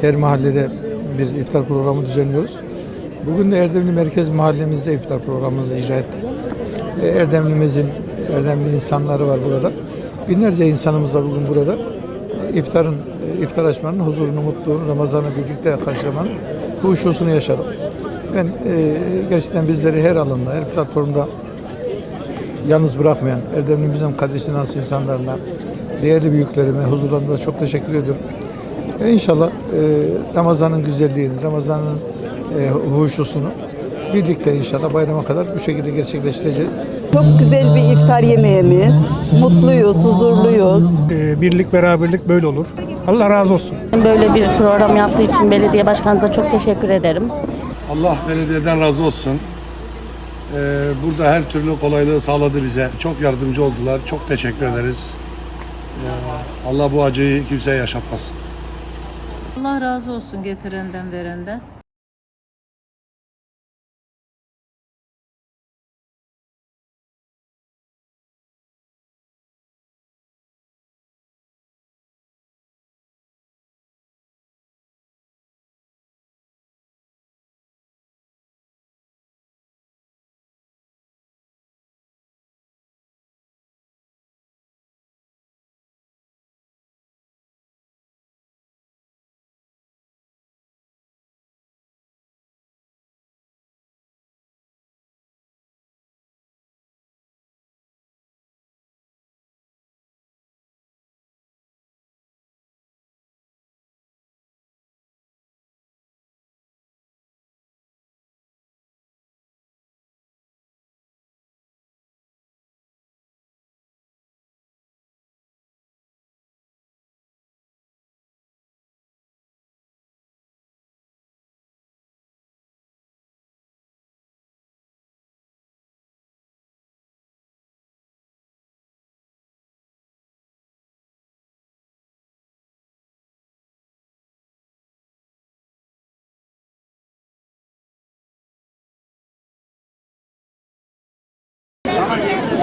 her mahallede bir iftar programı düzenliyoruz. Bugün de Erdemli Merkez Mahallemizde iftar programımızı icra ettik. E, Erdemlimizin, Erdemli insanları var burada. Binlerce insanımız da bugün burada. İftarın, e, iftar açmanın huzurunu, mutluluğunu, Ramazan'ı birlikte karşılamanın huşusunu yaşadık. Ben e, gerçekten bizleri her alanda, her platformda yalnız bırakmayan Erdemlimizin kardeşi nasıl insanlarına, değerli büyüklerime, huzurlarında çok teşekkür ediyorum. E, İnşallah e, Ramazan'ın güzelliğini, Ramazan'ın e, huşusunu birlikte inşallah bayrama kadar bu şekilde gerçekleştireceğiz. Çok güzel bir iftar yemeğimiz. Mutluyuz, huzurluyuz. Ee, birlik beraberlik böyle olur. Allah razı olsun. Böyle bir program yaptığı için belediye başkanımıza çok teşekkür ederim. Allah belediyeden razı olsun. Ee, burada her türlü kolaylığı sağladı bize. Çok yardımcı oldular. Çok teşekkür ederiz. Ee, Allah bu acıyı kimseye yaşatmasın. Allah razı olsun getirenden verenden.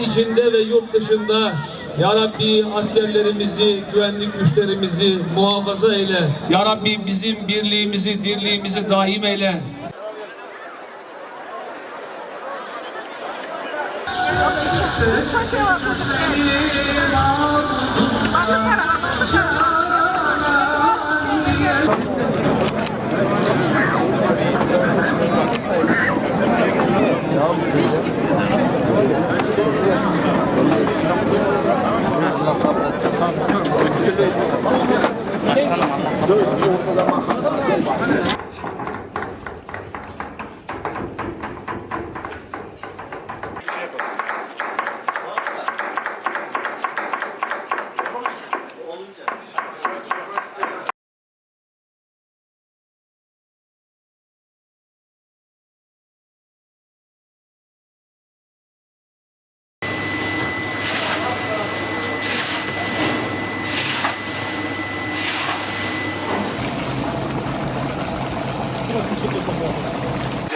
içinde ve yurt dışında Ya Rabbi askerlerimizi, güvenlik güçlerimizi muhafaza eyle. Ya Rabbi bizim birliğimizi, dirliğimizi daim eyle. Dört ortalama ちょっとした。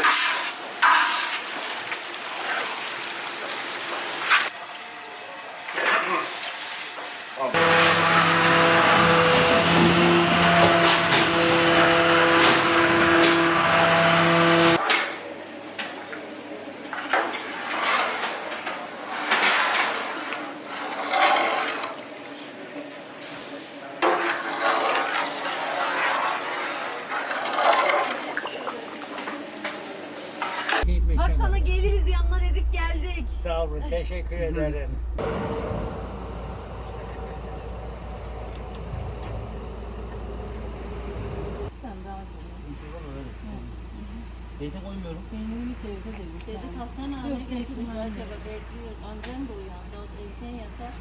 Sağ olun, teşekkür ederim. Zeytin koymuyorum. Dedik Hasan abi getirmiş acaba bekliyoruz. Amcam da uyandı. O evden yatar.